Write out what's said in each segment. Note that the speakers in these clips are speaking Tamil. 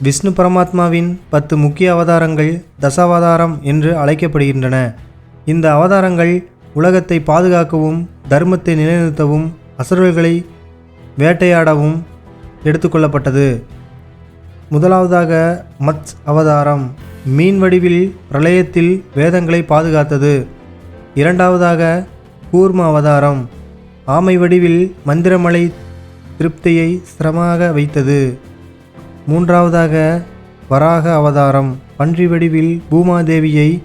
விஷ்ணு பரமாத்மாவின் பத்து முக்கிய அவதாரங்கள் தசாவதாரம் என்று அழைக்கப்படுகின்றன. இந்த அவதாரங்கள் உலகத்தை பாதுகாக்கவும் தர்மத்தை நிலைநிறுத்தவும் அசுரர்களை வேட்டையாடவும் எடுத்துக்கொள்ளப்பட்டது. முதலாவதாக மத்ஸ் அவதாரம் மீன் வடிவில் பிரளயத்தில் வேதங்களை பாதுகாத்தது. இரண்டாவதாக கூர்ம அவதாரம் ஆமை வடிவில் மந்திரமலை திருப்தியை சிரமமாக வைத்தது. மூன்றாவதாக வராக அவதாரம். பன்றி வடிவில் பூமாதேவியை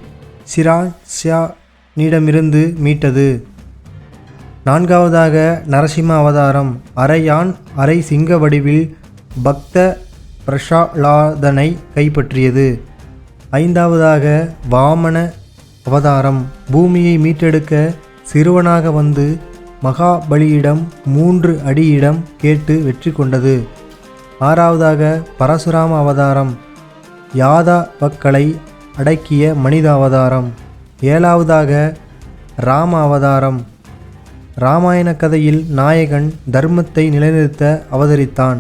சிராஷ்யானிடமிருந்து மீட்டது. நான்காவதாக நரசிம்ம அவதாரம். அரை யான் அரை சிங்க வடிவில் பக்த பிரஷாலாதனை கைப்பற்றியது. ஐந்தாவதாக வாமன அவதாரம். பூமியை மீட்டெடுக்க சிறுவனாக வந்து மகாபலியிடம் மூன்று அடியிடம் கேட்டு வெற்றி கொண்டது. ஆறாவதாக பரசுராம அவதாரம். யாதவக்களை அடக்கிய மனித அவதாரம். ஏழாவதாக ராம அவதாரம். ராமாயண கதையில் நாயகன் தர்மத்தை நிலைநிறுத்த அவதரித்தான்.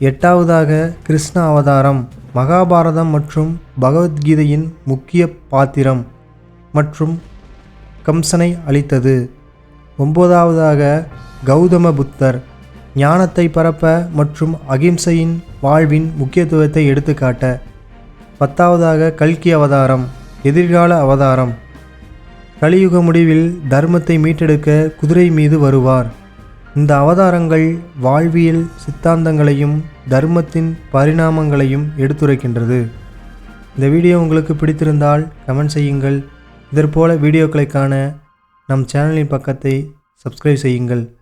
எட்டாவதாக கிருஷ்ண அவதாரம் மகாபாரதம் மற்றும் பகவத்கீதையின் முக்கிய பாத்திரம் மற்றும் கம்சனை அளித்தது. ஒன்பதாவதாக கௌதம புத்தர். ஞானத்தை பரப்ப மற்றும் அகிம்சையின் வாழ்வின் முக்கியத்துவத்தை எடுத்துக்காட்ட. பத்தாவதாக கல்கி அவதாரம் எதிர்கால அவதாரம். கலியுக முடிவில் தர்மத்தை மீட்டெடுக்க குதிரை மீது வருவார். இந்த அவதாரங்கள் வாழ்வியல் சித்தாந்தங்களையும் தர்மத்தின் பரிணாமங்களையும் எடுத்துரைக்கின்றது. இந்த வீடியோ உங்களுக்கு பிடித்திருந்தால் கமெண்ட் செய்யுங்கள். இதற்போல வீடியோக்களை காண நம் சேனலின் பக்கத்தை சப்ஸ்கிரைப் செய்யுங்கள்.